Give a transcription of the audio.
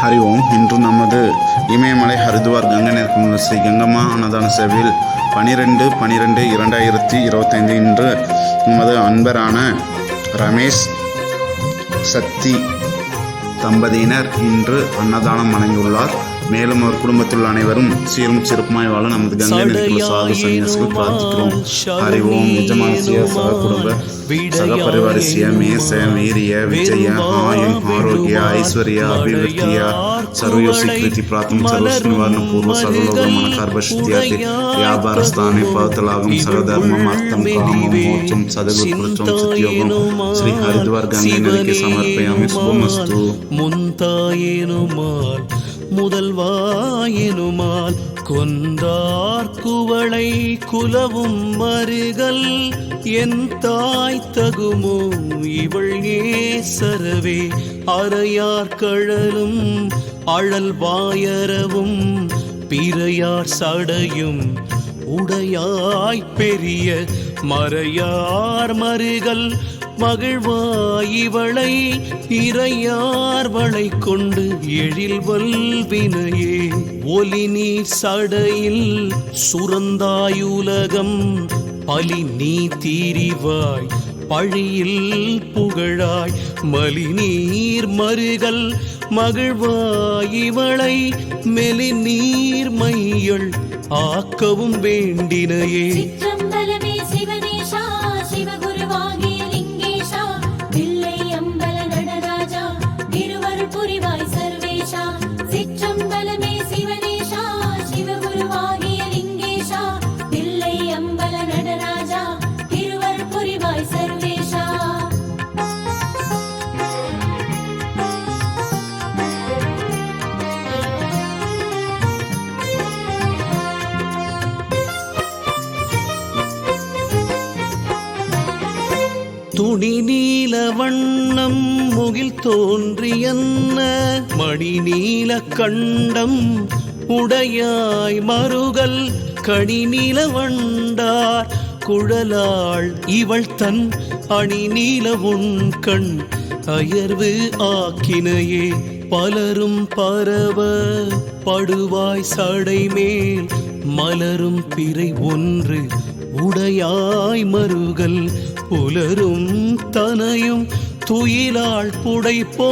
ஹரி ஓம் இன்று நமது இமயமலை ஹரித்வார் கங்கை நேர்க்கும் ஸ்ரீ கங்கம்மா அன்னதான சேவையில் பனிரெண்டு பனிரெண்டு இரண்டாயிரத்தி இருபத்தைந்து இன்று நமது அன்பரான ரமேஷ் சக்தி தம்பதியினர் இன்று அன்னதானம் வழங்கியுள்ளார். மேலும் அவர் குடும்பத்தில் அனைவரும் சீரும் சிறப்புமாய் வாழ நமது கங்கையில் இருக்கிற சாது சன்னியாசிகள் பிரார்த்திக்கிறோம். அறிவோம். நிஜமாசிய சக குடும்ப சக பரிவாரிசிய மேச மீரிய விஜய ஆயுள் ஆரோக்கிய ஐஸ்வர்ய அபிவிருத்திய ಸರ್ವಯೋ ಸ್ವೀಕೃತಿ ಪ್ರಾಥಮಿಕ ಸರ್ವ ನಿವಾರಣ ಪೂರ್ವ ಸರ್ವಲೋಕ ಮನಕಾರ್ಭ ಶುದ್ಧಿಯಾತಿ ವ್ಯಾಪಾರ ಸ್ಥಾನೆ ಪವತಲಾಗಂ ಸರ್ವಧರ್ಮಂ ಅರ್ಥಂ ಕಾಮಂ ಮೋಕ್ಷಂ ಸದಗುರುತ್ವಂ ಸತ್ಯೋಗಂ ಶ್ರೀ ಹರಿದ್ವಾರ್ ಗಂಗೆ ನದಿಗೆ ಸಮರ್ಪಯಾಮಿ முதல்வாயேனுமால் கொன்றார் குவளை குலவும் மருகல். என் தாய் தகுமோ இவள் ஏசரவே அறையார் கழலும் அழல் வாயரவும். பிறையார் சடையும் உடையாய் பெரிய மறையார் மருகல். மகிழ்வாயிவளை இறையார்வளை கொண்டு எழில் வல்வினையே. ஒலி நீர் சடையில் சுரந்தாயுலகம் பலி நீ தீரிவாய் பழியில் புகழாய் மலி நீர் மருகல் மகிழ்வாயிவளை மெலி நீர் மையள் ஆக்கவும் வேண்டினையே. துணி நீல வண்ணம் முகில் தோன்றியன்ன மணி நீல கண்டம் உடையாய் மருகல் கணி நீல வண்டார். குழலாள் இவள் தன் அணி நீல உன் கண் அயர்வு ஆக்கினையே பலரும் பரவ படுவாய் சடை மேல் மலரும் பிறை ஒன்று உடையாய் மருகல் புலரும் தனையும் துயிலாள் புடைப்போ